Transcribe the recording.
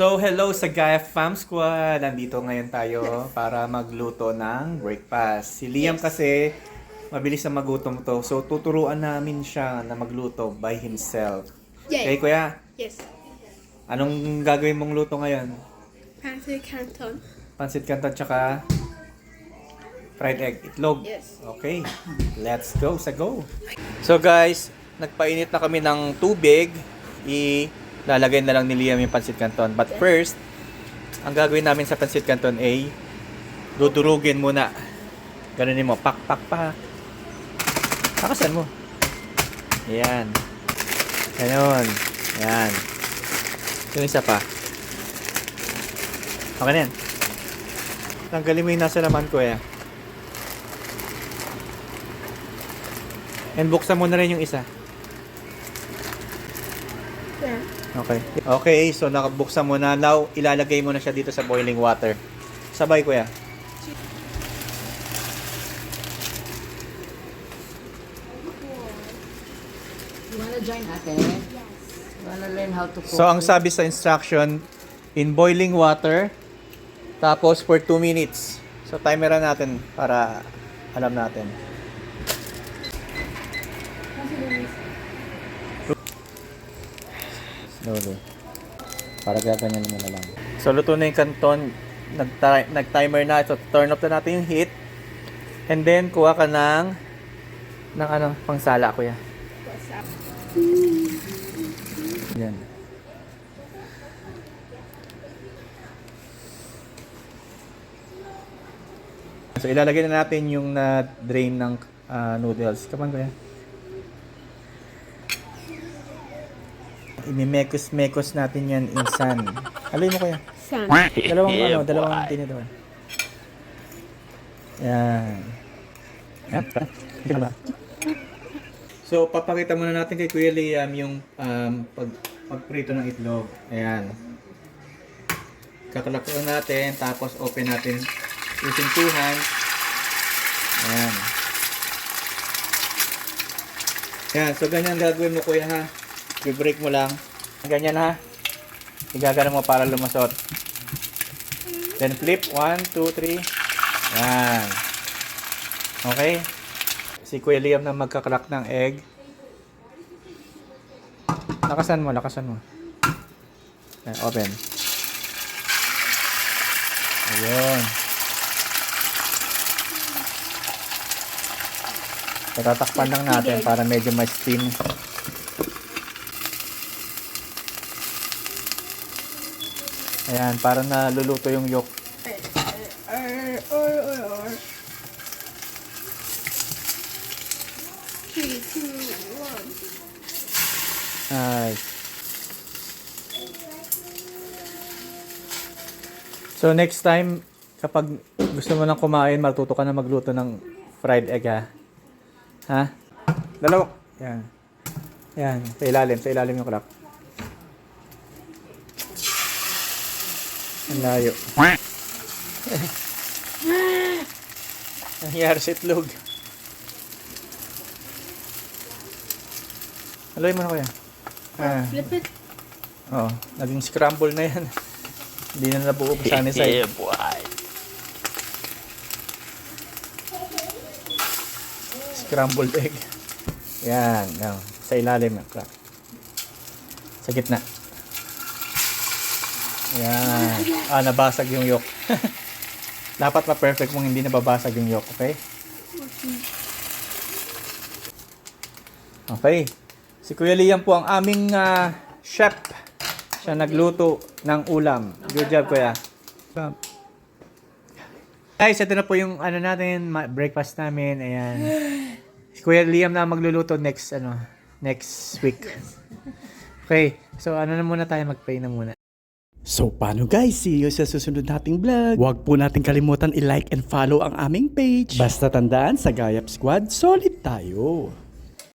So, hello sa Gaia Fam Squad! Nandito ngayon tayo para magluto ng breakfast. Si Liam kasi, mabilis na magutom to. So, tuturuan namin siya na magluto by himself. Yay. Okay, kuya? Yes. Anong gagawin mong luto ngayon? Pansy Canton. Pansit canton tsaka fried egg, itlog. Yes. Okay, let's go sa go. So guys, nagpainit na kami ng tubig. Ilalagay na lang ni Liam yung pansit canton. But first, ang gagawin namin sa pansit canton ay dudurugin muna. Ganunin mo, pak, pak, pak. Pakasan mo. Ayan. Ganon. Ayan. Yung isa pa. Okay na yan. Tanggalin mo yung nasa laman ko eh. And buksan mo na rin yung isa. Yeah. Okay. Okay, so nakabuksan mo na. Now, ilalagay mo na siya dito sa boiling water. Sabay, kuya. You wanna join ate? Yes. You wanna learn how to cook? So, ang sabi sa instruction, in boiling water, tapos for 2 minutes. So, timeran natin para alam natin. Slowly. Para gaganyan mo na lang. So, luto na yung kanton. Nag- Nag-timer na. So, turn off na natin yung heat. And then, kuha ka ng ng ano, pangsala, kuya. Up? Yan. So ilalagay na natin yung na-drain ng ah, noodles. On, kuya. Imimekos-mekos natin yan insan. Alay mo kuya. Sun. Dalawang ano, dalawang tinidor. Yan. Yan. So, papakita muna natin kay Kuya Liam yung um, pag, pagprito ng itlog. Ayan. Kakalak lang natin, tapos open natin using two hands. Ayan. Ayan, so ganyan gagawin mo kuya ha. I-break mo lang. Ganyan ha. Igagano mo para lumasot. Then flip. 1, 2, 3. Yan. Okay. Si Kuya Liam na magkakalak ng egg. Lakasan mo, lakasan mo. Yan, open. Ayun. Tatatakpan lang natin para medyo ma-steam. Ayan, para naluluto yung yolk. Nice. So next time, kapag gusto mo nang kumain, matuto ka na magluto ng fried egg ha. Ha? Dalawa. Yan. Yan. Sa ilalim. Sa ilalim yung crack. Ang layo. Nangyari sa itlog. Aloy mo na kuya. Ah. Flip it. Oo, naging scramble na yan. Hindi na nabuo pa sunny side. Scrambled egg. Yan, yan. Sa ilalim ng crack. Sa gitna. Yan. Ah, nabasag yung yolk. Dapat ma-perfect mong hindi nababasag yung yolk, okay? Okay. Si Kuya Liam po ang aming ah, chef. Siya nagluto ng ulam. Good job, Kuya. Guys, ito na po yung ano natin, breakfast namin. Ayan. Si Kuya Liam na magluluto next ano, next week. Okay. So ano na muna tayo mag-pray na muna. So paano guys, see you sa susunod nating vlog. Huwag po natin kalimutan i-like and follow ang aming page. Basta tandaan, sa Gayap Squad, solid tayo.